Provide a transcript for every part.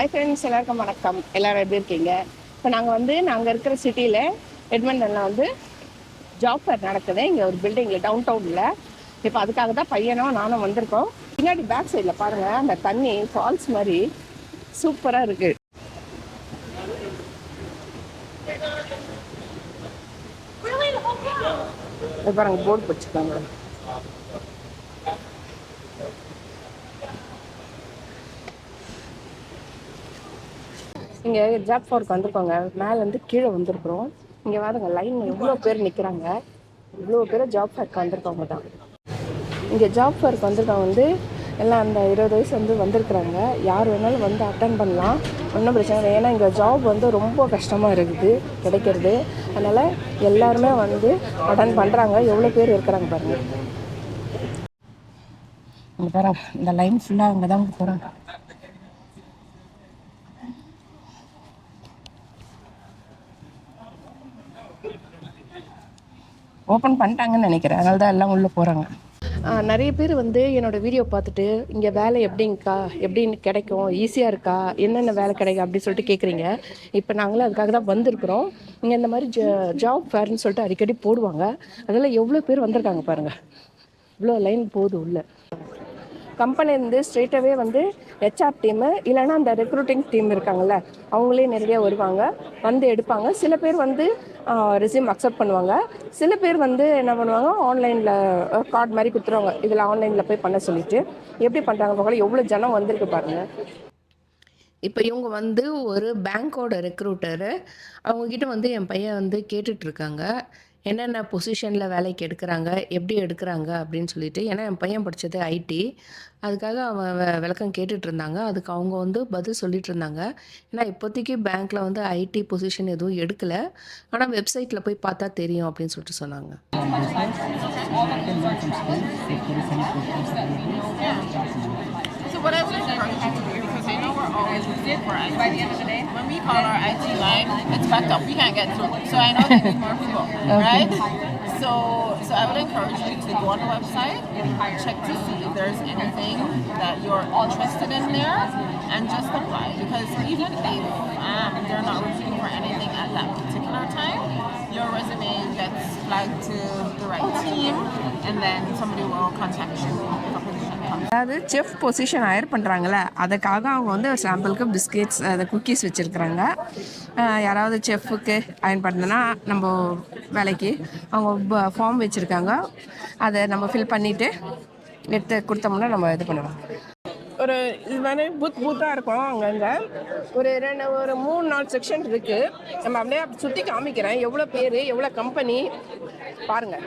ஐ friends எல்லாருக்கும் வணக்கம். எல்லாரும் எப்படி இருக்கீங்க? இப்போ நாங்கள் வந்து நாங்கள் இருக்கிற சிட்டியில் எட்மண்டனில் வந்து ஜாப் ஃபேர் நடக்குது. இங்கே ஒரு பில்டிங்கில் டவுன் டவுனில் இப்போ அதுக்காக தான் பையனும் நானும் வந்திருக்கோம். பின்னாடி பேக் சைடில் பாருங்கள் அந்த தண்ணி ஃபால்ஸ் மாதிரி சூப்பராக இருக்குது பாருங்க போர்டு வச்சுருக்காங்க நீங்கள் ஜாப் ஃபோருக்கு வந்திருக்கோங்க. மேலேருந்து கீழே வந்திருக்கிறோம். இங்கே வாருங்க லைன் எவ்வளோ பேர் நிற்கிறாங்க இவ்வளோ பேர் ஜாப் ஃபேருக்கு வந்திருக்கவங்க தான். இங்கே ஜாப் ஃபேருக்கு வந்திருக்கவங்க வந்து எல்லாம் அந்த இருபது வயசு வந்து வந்திருக்கிறாங்க. யார் வேணாலும் வந்து அட்டன் பண்ணலாம். ஒன்றும் பிரச்சனை இல்லை. ஏன்னா இங்கே ஜாப் வந்து ரொம்ப கஷ்டமாக இருக்குது கிடைக்கிறது. அதனால் எல்லாருமே வந்து அட்டன் பண்ணுறாங்க எவ்வளோ பேர் இருக்கிறாங்க பாருங்கள் இங்கே பாருங்க இந்த லைன் ஃபுல்லாக அங்கே தான் போகிறாங்க ஓப்பன் பண்ணிட்டாங்கன்னு நினைக்கிறேன். அதனால தான் எல்லாம் உள்ளே போகிறாங்க நிறைய பேர் வந்து என்னோட வீடியோ பார்த்துட்டு இங்கே வேலை எப்படிங்கக்கா? எப்படின்னு கிடைக்கும்? ஈஸியாக இருக்கா? என்னென்ன வேலை கிடைக்கும் அப்படின்னு சொல்லிட்டு கேட்குறீங்க இப்போ நாங்களும் அதுக்காக தான் வந்திருக்கிறோம். இங்கே இந்த மாதிரி ஜ ஜாப் ஃபேர்னு சொல்லிட்டு அடிக்கடி போடுவாங்க. அதில் எவ்வளோ பேர் வந்திருக்காங்க பாருங்கள் இவ்வளோ லைன் போகுது உள்ள. கம்பெனி இருந்து ஸ்ட்ரெயிட்டாகவே வந்து ஹெச்ஆர் டீமு இல்லைன்னா அந்த ரெக்ரூட்டிங் டீம் இருக்காங்கல்ல அவங்களே நிறைய வருவாங்க வந்து எடுப்பாங்க. சில பேர் வந்து ரெசியூம் அக்செப்ட் பண்ணுவாங்க. சில பேர் வந்து என்ன பண்ணுவாங்க ஆன்லைனில் கார்டு மாதிரி கொடுத்துருவாங்க. இதில் ஆன்லைனில் போய் பண்ண சொல்லிட்டு. எப்படி பண்ணுறாங்க பார்க்கலாம் எவ்வளோ ஜனம் வந்திருக்கு பாருங்கள் இப்போ இவங்க வந்து ஒரு பேங்க்கோட ரெக்ரூட்டரு அவங்கக்கிட்ட வந்து என் பையன் வந்து கேட்டுட்ருக்காங்க என்னென்ன பொசிஷனில் வேலைக்கு எடுக்கிறாங்க எப்படி எடுக்கிறாங்க அப்படின்னு சொல்லிட்டு ஏன்னா என் பையன் படித்தது ஐடி அதுக்காக அவன் விளக்கம் கேட்டுட்டு இருந்தாங்க. அதுக்கு அவங்க வந்து பதில் சொல்லிட்டு இருந்தாங்க. ஏன்னா இப்போதைக்கு பேங்க்கில் வந்து ஐடி பொசிஷன் எதுவும் எடுக்கலை. ஆனால் வெப்சைட்டில் போய் பார்த்தா தெரியும் அப்படின்னு சொல்லிட்டு சொன்னாங்க. So what I would always looking for IT. By the end of the day? When we call our IT line, it's backed up. We can't get through. So I know they need more people, right? So, so I would encourage you to go on the website, check to see if there's anything that you're interested in there, and just apply. Because even if um, they're not looking for anything at that particular time, your resume gets flagged to the right team, and then somebody will contact you அதாவது chef position hire பண்ணுறாங்களே அதுக்காக அவங்க வந்து சாம்பிளுக்கு biscuits அந்த cookies வச்சுருக்குறாங்க. யாராவது செஃப்புக்கு iron பண்ணுதுன்னா நம்ம வேலைக்கு அவங்க ஃபார்ம் வச்சுருக்காங்க. அதை நம்ம ஃபில் பண்ணிவிட்டு எடுத்து கொடுத்தோம்னா நம்ம இது பண்ணுவோம் ஒரு இது மாதிரி பூத் பூத்தாக இருக்கும் அங்கங்கே. ஒரு ரெண்டு ஒரு மூணு நாலு செக்ஷன் இருக்குது நம்ம அப்படியே சுற்றி காமிக்கிறேன். எவ்வளோ பேர் எவ்வளோ கம்பெனி பாருங்கள்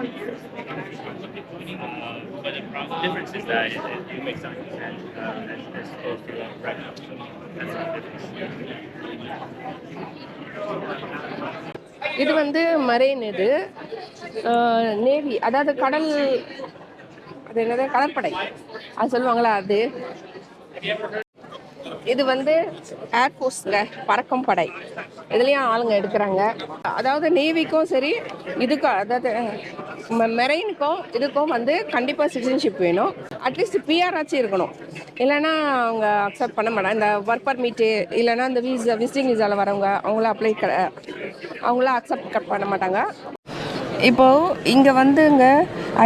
Uh, but the problem, difference is that it, it, it makes something that, uh, as, as opposed to uh, right now. So that's the difference. இது வந்து மரைன் இது நேவி அதாவது கடல் அது என்னது கடற்படை அது சொல்லுவாங்களா அது இது வந்து ஏர்ஃபோர்ஸ்ங்க பறக்கும் படை. இதுலேயும் ஆளுங்க எடுக்கிறாங்க. அதாவது நேவிக்கும் சரி இதுக்கும் அதாவது மெரெயினுக்கும் இதுக்கும் வந்து கண்டிப்பாக சிட்டிசன்ஷிப் வேணும். அட்லீஸ்ட் பிஆர் ஆச்சு இருக்கணும். இல்லைன்னா அவங்க அக்செப்ட் பண்ண மாட்டாங்க. இந்த ஒர்க் பர்மிட்டு இல்லைன்னா இந்த விசா விசிட்டிங் விசாவில் வரவங்க அவங்கள அப்ளை அவங்கள அக்செப்ட் பண்ண மாட்டாங்க. இப்போது இங்கே வந்துங்க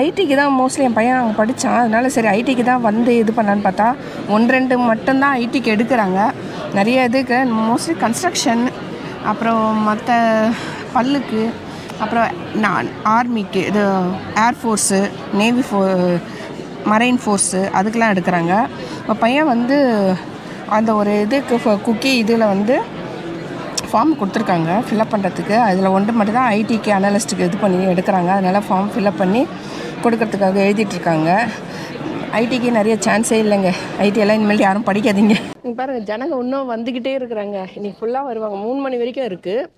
ஐடிக்கு தான் மோஸ்ட்லி என் பையன் அங்கே படித்தான் அதனால சரி ஐடிக்கு தான் வந்து இது பண்ணலான்னு பார்த்தா ஒன்று ரெண்டு மட்டும்தான் ஐடிக்கு எடுக்கிறாங்க. நிறைய இதுக்கு மோஸ்ட்லி கன்ஸ்ட்ரக்ஷன் அப்புறம் மற்ற பல்லுக்கு அப்புறம் நான் ஆர்மிக்கு இது air force navy for marine force அதுக்கெலாம் எடுக்கிறாங்க. இப்போ பையன் வந்து அந்த ஒரு இதுக்கு குக்கி இதில் வந்து ஃபார்ம் கொடுத்துருக்காங்க ஃபில்அப் பண்ணுறதுக்கு அதில் ஒன்று மட்டும் தான் ஐடிக்கு அனலிஸ்ட்டுக்கு இது பண்ணி எடுக்கிறாங்க. அதனால் ஃபார்ம் ஃபில்அப் பண்ணி கொடுக்கறதுக்காக எழுதிட்டுருக்காங்க. ஐடிக்கு நிறைய சான்ஸே இல்லைங்க. ஐடி எல்லாம் இனிமேல் யாரும் படிக்காதீங்க. பாருங்கள் பாருங்க ஜனங்க இன்னும் வந்துக்கிட்டே இருக்கிறாங்க. இன்னைக்கு ஃபுல்லாக வருவாங்க. மூணு மணி வரைக்கும் இருக்குது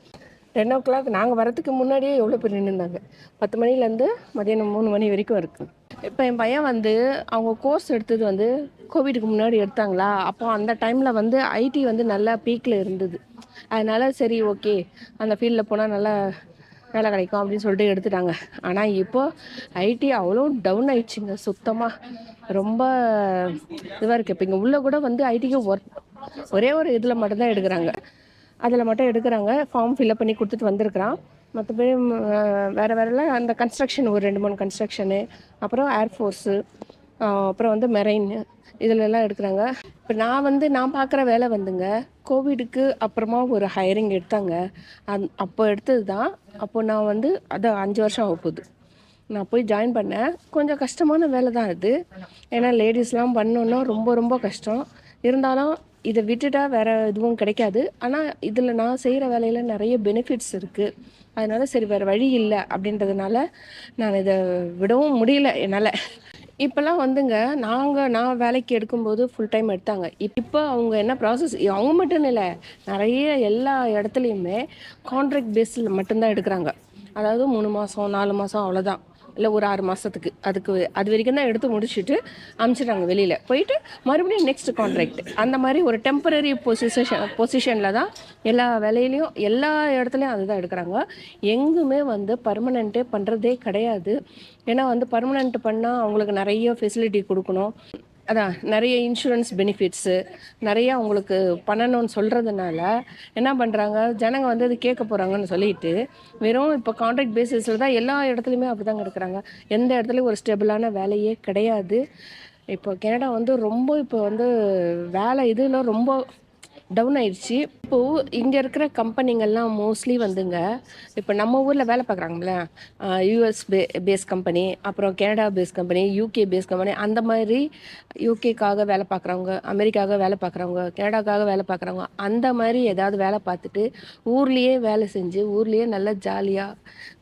டென் ஓ கிளாக் நாங்கள் வரதுக்கு முன்னாடியே எவ்வளோ பேர் நின்றுருந்தாங்க பத்து மணிலேருந்து மதியானம் மூணு மணி வரைக்கும் இருக்குது இப்போ என் பையன் வந்து அவங்க கோர்ஸ் எடுத்தது வந்து கோவிடுக்கு முன்னாடி எடுத்தாங்களா? அப்போ அந்த டைமில் வந்து ஐடி வந்து நல்லா பீக்கில் இருந்தது. அதனால சரி ஓகே அந்த ஃபீல்டில் போனால் நல்லா வேலை கிடைக்கும் அப்படின்னு சொல்லிட்டு எடுத்துட்டாங்க. ஆனால் இப்போ ஐடி அவ்வளோ டவுன் ஆயிடுச்சுங்க. சுத்தமாக ரொம்ப இதுவாக இருக்குது இப்போ இங்கே உள்ளே கூட வந்து ஐடிக்கு ஒர்க் ஒரே ஒரு இதில் மட்டும்தான் எடுக்கிறாங்க. அதில் மட்டும் எடுக்கிறாங்க. ஃபார்ம் ஃபில்அப் பண்ணி கொடுத்துட்டு வந்திருக்கிறான். மற்றபடி வேறு வேறுலாம் அந்த கன்ஸ்ட்ரக்ஷன் ஒரு ரெண்டு மூணு கன்ஸ்ட்ரக்ஷனு அப்புறம் ஏர்ஃபோர்ஸு அப்புறம் வந்து மெரைன் இதிலெல்லாம் எடுக்கிறாங்க. இப்போ நான் வந்து நான் பார்க்குற வேலை வந்துங்க கோவிடுக்கு அப்புறமா ஒரு ஹையரிங் எடுத்தாங்க. அந் அப்போ எடுத்தது தான் அப்போ நான் வந்து அதான் அஞ்சு வருஷம் ஆக போகுது. நான் போய் ஜாயின் பண்ணேன். கொஞ்சம் கஷ்டமான வேலை தான் அது. ஏன்னா லேடிஸ்லாம் பண்ணோன்னா ரொம்ப ரொம்ப கஷ்டம். இருந்தாலும் இதை விட்டுட்டா வேறு எதுவும் கிடைக்காது. ஆனால் இதில் நான் செய்கிற வேலையில் நிறைய பெனிஃபிட்ஸ் இருக்குது அதனால சரி வேறு வழி இல்லை அப்படின்றதுனால நான் இதை விடவும் முடியல என்னால். இப்போல்லாம் வந்துங்க நாங்கள் நான் வேலைக்கு எடுக்கும்போது ஃபுல் டைம் எடுத்தாங்க. இப்போ அவங்க என்ன ப்ராசஸ் அவங்க மட்டும் இல்லை நிறைய எல்லா இடத்துலையுமே கான்ட்ராக்ட் பேஸில் மட்டும்தான் எடுக்கிறாங்க. அதாவது மூணு மாதம் நாலு மாதம் அவ்வளோதான் இல்லை ஒரு ஆறு மாதத்துக்கு அதுக்கு அது வரைக்கும் தான் எடுத்து முடிச்சுட்டு அமுச்சிடுறாங்க வெளியில். போயிட்டு மறுபடியும் நெக்ஸ்ட் கான்ட்ராக்ட் அந்த மாதிரி ஒரு டெம்பரரி பொசிஷன் பொசிஷனில் தான் எல்லா வேலையிலையும் எல்லா இடத்துலையும் அதுதான் எடுக்கிறாங்க. எங்குமே வந்து பர்மனெண்ட்டே பண்ணுறதே கிடையாது. ஏன்னா வந்து பர்மனெண்ட் பண்ணால் அவங்களுக்கு நிறைய ஃபெசிலிட்டி கொடுக்கணும். அதான் நிறைய இன்சூரன்ஸ் பெனிஃபிட்ஸு நிறையா அவங்களுக்கு பண்ணணும்னு சொல்கிறதுனால என்ன பண்ணுறாங்க ஜனங்க வந்து அது கேட்க போகிறாங்கன்னு சொல்லிட்டு வெறும் இப்போ கான்ட்ராக்ட் பேசிஸில் தான் எல்லா இடத்துலையுமே அப்படி தாங்க இருக்கிறாங்க. எந்த இடத்துலையும் ஒரு ஸ்டெபிளான வேலையே கிடையாது. இப்போ கனடா வந்து ரொம்ப இப்போ வந்து வேலை இதில் ரொம்ப டவுன் ஆயிடுச்சு. இப்போது இங்கே இருக்கிற கம்பெனிங்கள்லாம் மோஸ்ட்லி வந்துங்க இப்போ நம்ம ஊரில் வேலை பார்க்குறாங்கல்ல யூஎஸ் பே பேஸ் கம்பெனி அப்புறம் Canada base company UK base company அந்த மாதிரி யூகேக்காக வேலை பார்க்குறவங்க அமெரிக்காக வேலை பார்க்குறவங்க கனடாக்காக வேலை பார்க்குறவங்க அந்த மாதிரி ஏதாவது வேலை பார்த்துட்டு ஊர்லேயே வேலை செஞ்சு ஊர்லேயே நல்லா ஜாலியாக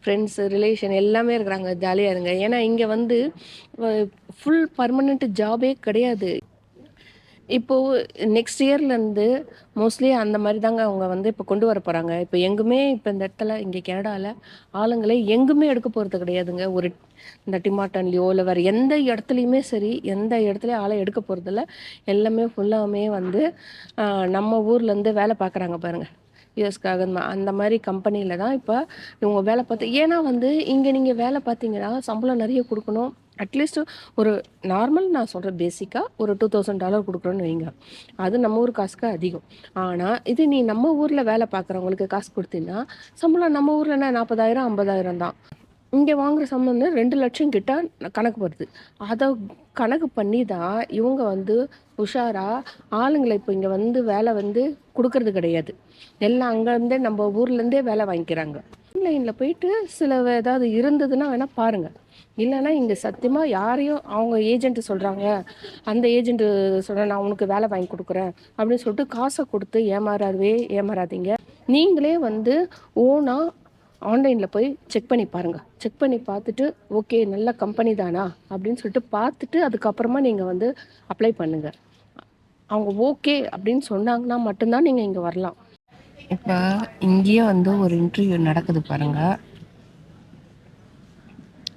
ஃப்ரெண்ட்ஸு ரிலேஷன் எல்லாமே இருக்கிறாங்க ஜாலியாக இருங்க. ஏன்னா இங்கே வந்து ஃபுல் பர்மனெண்ட் ஜாபே கிடையாது. இப்போது நெக்ஸ்ட் இயர்லேருந்து மோஸ்ட்லி அந்த மாதிரி தாங்க அவங்க வந்து இப்போ கொண்டு வர போகிறாங்க இப்போ எங்குமே இப்போ இந்த இடத்துல இங்கே கனடாவில் ஆளுங்களே எங்குமே எடுக்க போகிறது கிடையாதுங்க. ஒரு இந்த டிமாட்டன்லேயோ இல்லை வேறு எந்த இடத்துலையுமே சரி எந்த இடத்துலையும் ஆளை எடுக்க போகிறதில்ல எல்லாமே ஃபுல்லாமே வந்து நம்ம ஊர்லேருந்து வேலை பார்க்குறாங்க பாருங்கள் யூஎஸ்க்காக அந்த மாதிரி கம்பெனியில் தான் இப்போ இவங்க வேலை பார்த்து ஏன்னா வந்து இங்கே நீங்கள் வேலை பார்த்தீங்கன்னா சம்பளம் நிறைய கொடுக்கணும். அட்லீஸ்ட் ஒரு நார்மல் நான் சொல்கிறேன் பேசிக்காக ஒரு டூ தௌசண்ட் டாலர் கொடுக்குறோன்னு வைங்க. அது நம்ம ஊர் காசுக்கு அதிகம். ஆனால் இது நீ நம்ம ஊரில் வேலை பார்க்குறவங்களுக்கு காசு கொடுத்தீங்கன்னா சம்பளம் நம்ம ஊரில் என்ன? நாற்பதாயிரம் ஐம்பதாயிரம் தான். இங்கே வாங்குகிற சம்பளம் ரெண்டு லட்சம் கிட்ட கணக்கு வருது அதை கணக்கு பண்ணி தான் இவங்க வந்து உஷாராக ஆளுங்களை இப்போ இங்கே வந்து வேலை வந்து கொடுக்கறது கிடையாது. எல்லாம் அங்கேருந்தே நம்ம ஊர்லேருந்தே வேலை வாங்கிக்கிறாங்க. ஆன்லைனில் போயிட்டு சில ஏதாவது இருந்ததுன்னா வேணால் பாருங்கள் இல்லைன்னா இங்கே சத்தியமாக யாரையும் அவங்க ஏஜென்ட்டு சொல்கிறாங்க அந்த ஏஜென்ட்டு சொல்கிறேன் நான் உனக்கு வேலை வாங்கி கொடுக்குறேன் அப்படின்னு சொல்லிட்டு காசை கொடுத்து ஏமாறாதவே ஏமாறாதீங்க. நீங்களே வந்து ஓனாக ஆன்லைனில் போய் செக் பண்ணி பாருங்கள் செக் பண்ணி பார்த்துட்டு ஓகே நல்ல கம்பெனி தானா அப்படின்னு சொல்லிட்டு பார்த்துட்டு அதுக்கப்புறமா நீங்கள் வந்து அப்ளை பண்ணுங்கள் அவங்க ஓகே அப்படின்னு சொன்னாங்கன்னா மட்டும்தான் நீங்கள் இங்கே வரலாம். இப்போ இங்கேயே வந்து ஒரு இன்டர்வியூ நடக்குது பாருங்கள்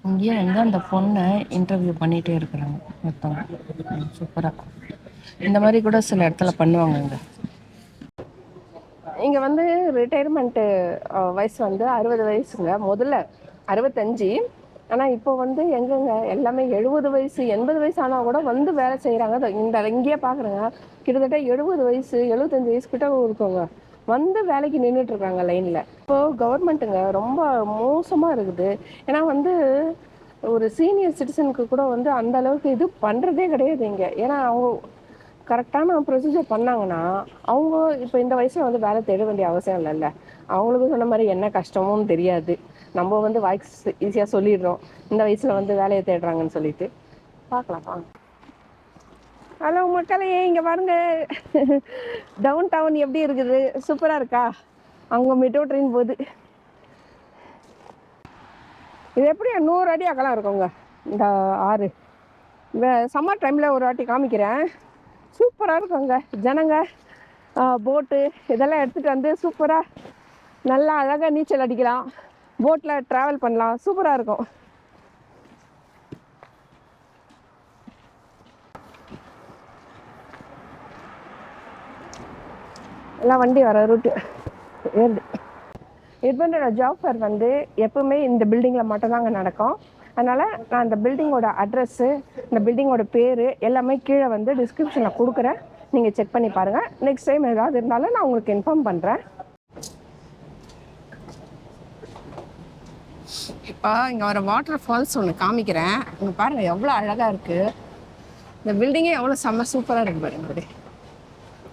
இங்கேயே வந்து அந்த பொண்ணை இன்டர்வியூ பண்ணிகிட்டே இருக்கிறாங்க ஒருத்தவங்க சூப்பராக இந்த மாதிரி கூட சில இடத்துல பண்ணுவாங்கங்க. இங்கே வந்து ரிட்டையர்மெண்ட்டு வயசு வந்து அறுபது வயசுங்க. முதல்ல அறுபத்தஞ்சு. ஆனால் இப்போ வந்து எங்கங்க? எல்லாமே எழுபது வயசு எண்பது வயசு ஆனால் கூட வந்து வேலை செய்கிறாங்க இந்த இங்கேயே பார்க்குறேங்க கிட்டத்தட்ட எழுபது வயசு எழுபத்தஞ்சு வயசு கிட்ட இருக்கவங்க வந்து வேலைக்கு நின்றுட்டுருக்காங்க லைனில் இப்போது கவர்மெண்ட்டுங்க ரொம்ப மோசமாக இருக்குது. ஏன்னா வந்து ஒரு சீனியர் சிட்டிசனுக்கு கூட வந்து அந்த அளவுக்கு இது பண்ணுறதே கிடையாது இங்கே. ஏன்னா அவங்க கரெக்டான ப்ரொசீஜர் பண்ணாங்கன்னா அவங்க இப்போ இந்த வயசில் வந்து வேலை தேட வேண்டிய அவசியம் இல்லைல்ல. அவங்களுக்கு சொன்ன மாதிரி என்ன கஷ்டமும் தெரியாது. நம்ம வந்து வாய்ஸ் ஈஸியாக சொல்லிடுறோம். இந்த வயசில் வந்து வேலையை தேடுறாங்கன்னு சொல்லிட்டு. பார்க்கலாம் வாங்க ஹலோ மக்களே இங்கே பாருங்க. டவுன் டவுன் எப்படி இருக்குது? சூப்பராக இருக்கா? அங்கே மெட்ரோ ட்ரெயின் போகுது இது எப்படி? நூறு அடி அகலம் இருக்குங்க. இந்த ஆறு. இந்த சம்மர் டைமில் ஒரு வாட்டி காமிக்கிறேன். சூப்பராக இருக்குங்க. ஜனங்க போட்டு இதெல்லாம் எடுத்துகிட்டு வந்து சூப்பராக நல்லா அழகாக நீச்சல் அடிக்கலாம். போட்டில் ட்ராவல் பண்ணலாம். சூப்பராக இருக்கும். எல்லாம் வண்டி வர ரூட்டு ஏறுது எட்வெண்டோட ஜாப் ஃபேர் வந்து எப்பவுமே இந்த பில்டிங்கில் மட்டும்தாங்க நடக்கும். அதனால் நான் இந்த பில்டிங்கோட அட்ரஸ்ஸு இந்த பில்டிங்கோட பேர் எல்லாமே கீழே வந்து டிஸ்கிரிப்ஷனில் கொடுக்குறேன். நீங்கள் செக் பண்ணி பாருங்கள் நெக்ஸ்ட் டைம் ஏதாவது இருந்தாலும் நான் உங்களுக்கு இன்ஃபார்ம் பண்ணுறேன் இப்போ இங்கே வர வாட்டர் ஃபால்ஸ் ஒன்று காமிக்கிறேன். இங்கே பாருங்கள் எவ்வளோ அழகாக இருக்குது இந்த பில்டிங்கே எவ்வளோ செம்ம சூப்பராக இருக்கு பாருங்க. அப்படியே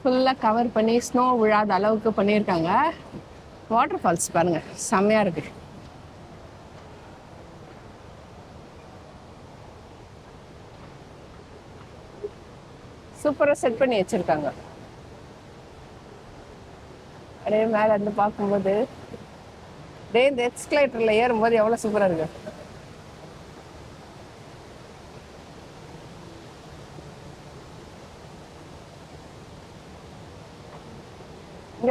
ஃபுல்லாக கவர் பண்ணி ஸ்னோ விழாத அளவுக்கு பண்ணியிருக்காங்க. வாட்டர் ஃபால்ஸ் பாருங்க செம்மையாக இருக்கு. சூப்பராக செட் பண்ணி வச்சிருக்காங்க. அப்படியே மேலே இருந்து பார்க்கும்போது டே இந்த எக்ஸ்கலேட்டரில் ஏறும்போது எவ்வளோ சூப்பராக இருக்கு.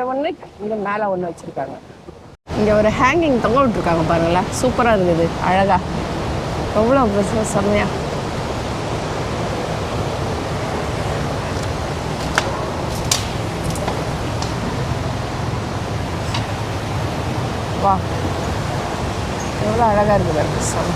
இங்கே ஒன்று இங்கே மேலே ஒன்று வச்சுருக்காங்க. இங்கே ஒரு ஹேங்கிங் தொங்க விட்ருக்காங்க பாருங்களேன் சூப்பராக இருக்குது அழகா. எவ்வளோ செம்மையாக செம்மையா. வா. எவ்வளோ அழகாக இருக்குது பாருங்க. செம,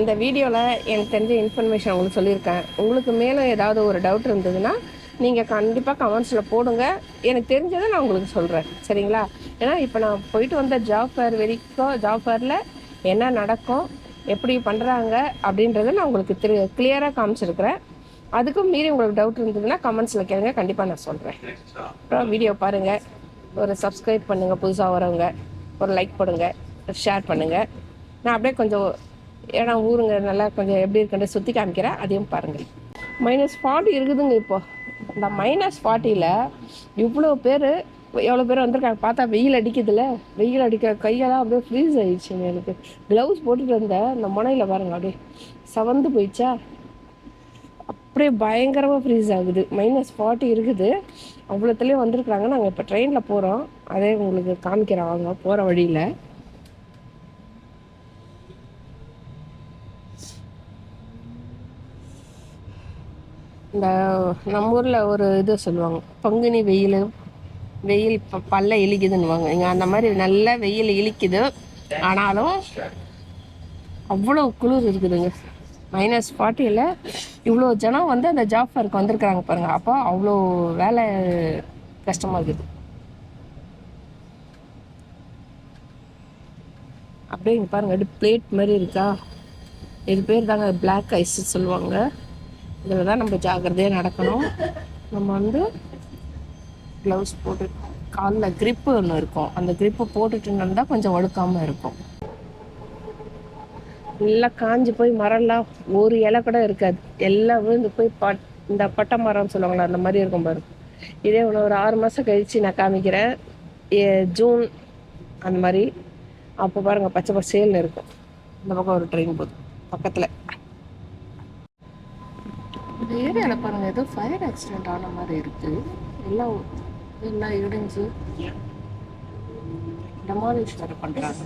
இந்த வீடியோவில் எனக்கு தெரிஞ்ச இன்ஃபர்மேஷன் உங்களுக்கு சொல்லியிருக்கேன். உங்களுக்கு மேலே ஏதாவது ஒரு டவுட் இருந்ததுன்னா நீங்கள் கண்டிப்பாக கமெண்ட்ஸில் போடுங்க. எனக்கு தெரிஞ்சதை நான் உங்களுக்கு சொல்கிறேன் சரிங்களா? ஏன்னா இப்போ நான் போயிட்டு வந்த ஜாப் ஃபேர் வரைக்கும் ஜாப் ஃபேரில் என்ன நடக்கும் எப்படி பண்ணுறாங்க அப்படின்றத நான் உங்களுக்கு திரு கிளியராக காமிச்சிருக்கிறேன். அதுக்கும் மீறி உங்களுக்கு டவுட் இருந்ததுன்னா கமெண்ட்ஸில் கேளுங்க. கண்டிப்பாக நான் சொல்கிறேன் அப்புறம் வீடியோ பாருங்கள் ஒரு சப்ஸ்கிரைப் பண்ணுங்கள் புதுசாக வரவங்க. ஒரு லைக் போடுங்கள் ஷேர் பண்ணுங்கள் நான் அப்படியே கொஞ்சம் ஏன்னா ஊருங்க நல்லா கொஞ்சம் எப்படி இருக்குன்னு சுற்றி காமிக்கிறேன். அதையும் பாருங்கள் மைனஸ் ஃபார்ட்டி இருக்குதுங்க இப்போது இந்த மைனஸ் ஃபார்ட்டியில் இவ்வளோ பேர் எவ்வளோ பேர் வந்திருக்காங்க பார்த்தா வெயில் அடிக்குதுல்ல? வெயில் அடிக்கிற கையெல்லாம் அப்படியே ஃப்ரீஸ் ஆயிடுச்சுங்க எனக்கு. க்ளவுஸ் போட்டுட்டு வந்தேன் இந்த முனையில் பாருங்க அப்படியே சவந்து போயிடுச்சா? அப்படியே பயங்கரமாக ஃப்ரீஸ் ஆகுது. மைனஸ் ஃபார்ட்டி இருக்குது. அவ்வளோத்துலேயும் வந்திருக்குறாங்க. நாங்கள் இப்போ ட்ரெயினில் போகிறோம் அதே உங்களுக்கு காமிக்கிறேன் வாங்க போகிற வழியில். இந்த நம்ம ஊரில் ஒரு இது சொல்லுவாங்க பங்குனி வெயில் வெயில் ப பல்ல இழிக்குதுன்னுவாங்க. இங்கே அந்த மாதிரி நல்ல வெயில் இழிக்குது. ஆனாலும் அவ்வளோ குளிர் இருக்குதுங்க. மைனஸ் ஃபார்ட்டியில் இவ்வளோ ஜனம் வந்து அந்த ஜாப் ஃபேருக்கு வந்திருக்கிறாங்க பாருங்க. அப்போ அவ்வளோ வேலை கஷ்டமாக இருக்குது. அப்படியே இங்கே பாருங்க அப்படி பிளேட் மாதிரி இருக்கா? இது பேர் தாங்க பிளாக் ஐஸ் சொல்லுவாங்க. இதில் தான் நம்ம ஜாக்கிரதையாக நடக்கணும். நம்ம வந்து க்ளவுஸ் போட்டு காலில் க்ரிப்பு ஒன்று இருக்கும். அந்த க்ரிப்பு போட்டுட்டு நடந்தால் கொஞ்சம் வழுக்காமல் இருக்கும். நல்லா காஞ்சு போய் மரம்லாம் ஒரு இலை கூட இருக்காது. எல்லாம் விழுந்து போய் பட் இந்த பட்டை மரம்னு சொல்லுவாங்களா அந்த மாதிரி இருக்கும் பாரு. இதே ஒன்று ஒரு ஆறு மாதம் கழித்து நான் காமிக்கிறேன். ஏ- ஜூன் அந்த மாதிரி. அப்போ பாருங்க பச்சை பசேல்னு இருக்கும். இந்த பக்கம் ஒரு ட்ரெயின் போதும் பக்கத்தில். இந்த ஏரியாவில் பாருங்க ஏதோ ஃபயர் ஆக்சிடென்ட் ஆன மாதிரி இருக்கு. எல்லாம் எல்லாம் இடிஞ்சு டெமாலிஷ் வேறு பண்ணுறாங்க